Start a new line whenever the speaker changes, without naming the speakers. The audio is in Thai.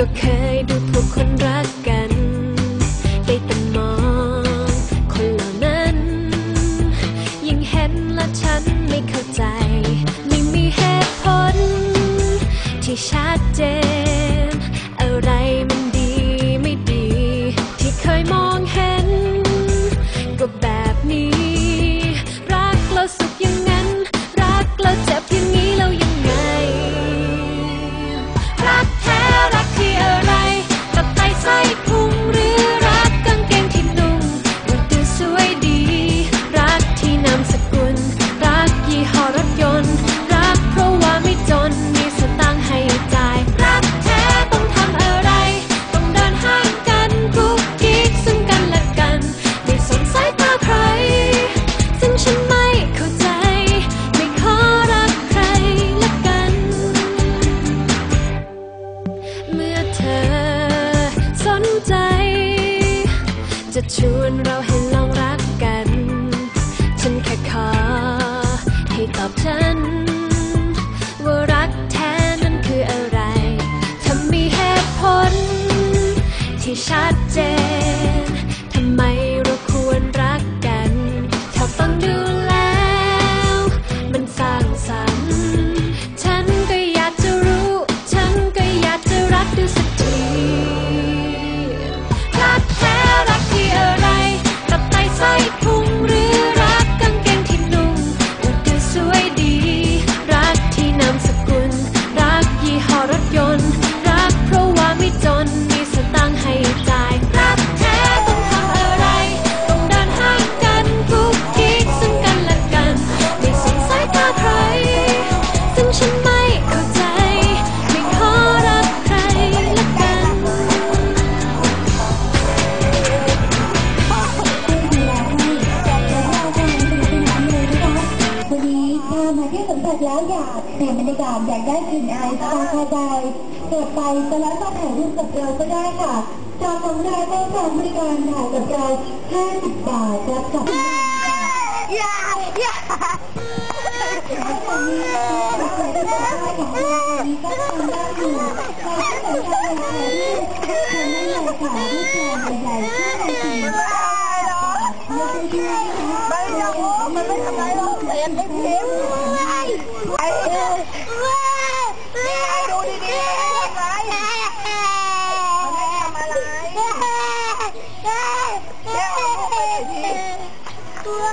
ก็เคยดูถูกคนรักกัน ได้แต่มอง คนเหล่านั้น ยิ่งเห็นและฉันไม่เข้าใจ ไม่มีเหตุผล ที่ชัดเจน อะไรมันดีไม่ดี ที่เคยมองเห็น ก็แบบนี้ รักแล้วสุขย่าง ใจ จะชวนเราให้ลองรักกัน ฉันแค่ขอให้ตอบฉัน ว่ารักแท้นั้นคืออะไร ถ้ามีเหตุผลที่ชัดเจน แล้วอยากเป
ลี่ยนบรรยากาศอยากได้กลิ่นอายสบายสบายเกิดไปจะแล้วมาถ่ายรูปกับเราก็ได้ค่ะจองของเราได้จองบริการถ่ายกับเรา50บาทรับกับอย่าอย่าของนี้เราใส่ได้ของเรามีก็ทำได้อยู่ใครที่สนใจถ่ายรูปเชิญได้เลยค่ะรูปใหญ่ๆที่ไหนสีไม่จะรู้มันไม่ทำไรหรอกเอ็นไอ้พิมไอ้นี่ไอ้ดูดีๆทำไรมันไม่ทำอะไรแค่เอาไป